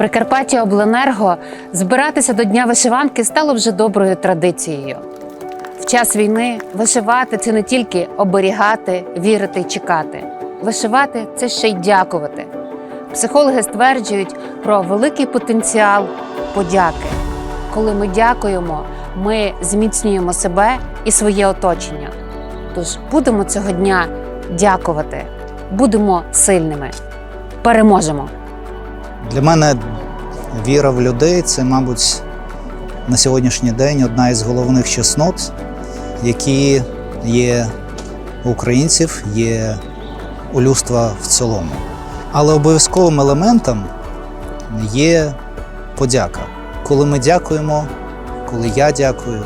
Прикарпаття Обленерго збиратися до Дня вишиванки стало вже доброю традицією. В час війни вишивати це не тільки оберігати, вірити й чекати. Вишивати це ще й дякувати. Психологи стверджують про великий потенціал подяки. Коли ми дякуємо, ми зміцнюємо себе і своє оточення. Тож будемо цього дня дякувати, будемо сильними, переможемо. Для мене віра в людей це, мабуть, на сьогоднішній день одна із головних чеснот, які є у українців, є у людства в цілому. Але обов'язковим елементом є подяка. Коли ми дякуємо, коли я дякую,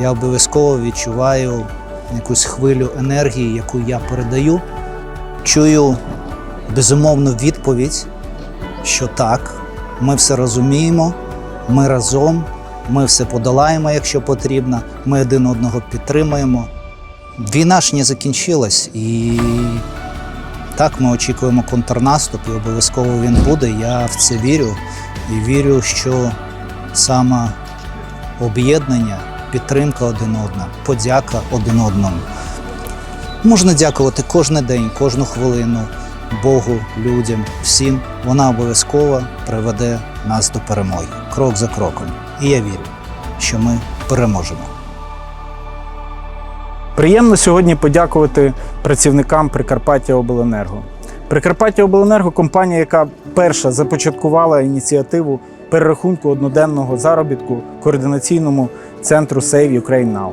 я обов'язково відчуваю якусь хвилю енергії, яку я передаю, чую безумовну відповідь що так, ми все розуміємо, ми разом, ми все подолаємо, якщо потрібно, ми один одного підтримуємо. Війна ж не закінчилась, і так ми очікуємо контрнаступ, і обов'язково він буде. Я в це вірю і вірю, що саме об'єднання, підтримка один одного, подяка один одному. Можна дякувати кожен день, кожну хвилину Богу, людям, всім. Вона обов'язково приведе нас до перемоги, крок за кроком. І я вірю, що ми переможемо. Приємно сьогодні подякувати працівникам Прикарпаття Обленерго. Прикарпаття Обленерго компанія, яка перша започаткувала ініціативу перерахунку одноденного заробітку координаційному центру Save Ukraine Now.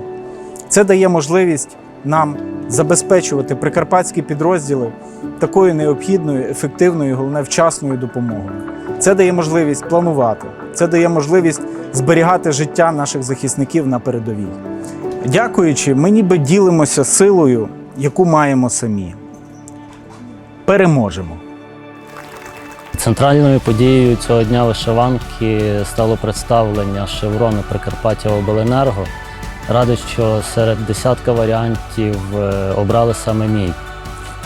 Це дає можливість нам забезпечувати прикарпатські підрозділи такою необхідною, ефективною, і, головне вчасною допомогою. Це дає можливість планувати, це дає можливість зберігати життя наших захисників на передовій. Дякуючи, ми ніби ділимося силою, яку маємо самі. Переможемо. Центральною подією цього дня вишиванки стало представлення шеврону Прикарпаття Обленерго. Радий, що серед десятка варіантів е, обрали саме мій.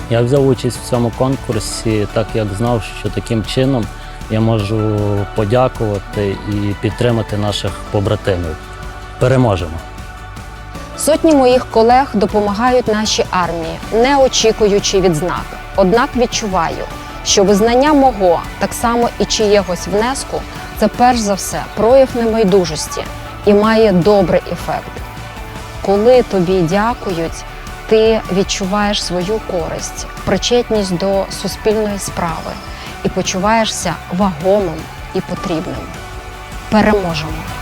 Я взяв участь в цьому конкурсі, так як знав, що таким чином я можу подякувати і підтримати наших побратимів. Переможемо! Сотні моїх колег допомагають нашій армії, не очікуючи відзнак. Однак відчуваю, що визнання мого, так само і чиєгось внеску, це перш за все прояв небайдужості і має добрий ефект. Коли тобі дякують, ти відчуваєш свою користь, причетність до суспільної справи і почуваєшся вагомим і потрібним. Переможемо!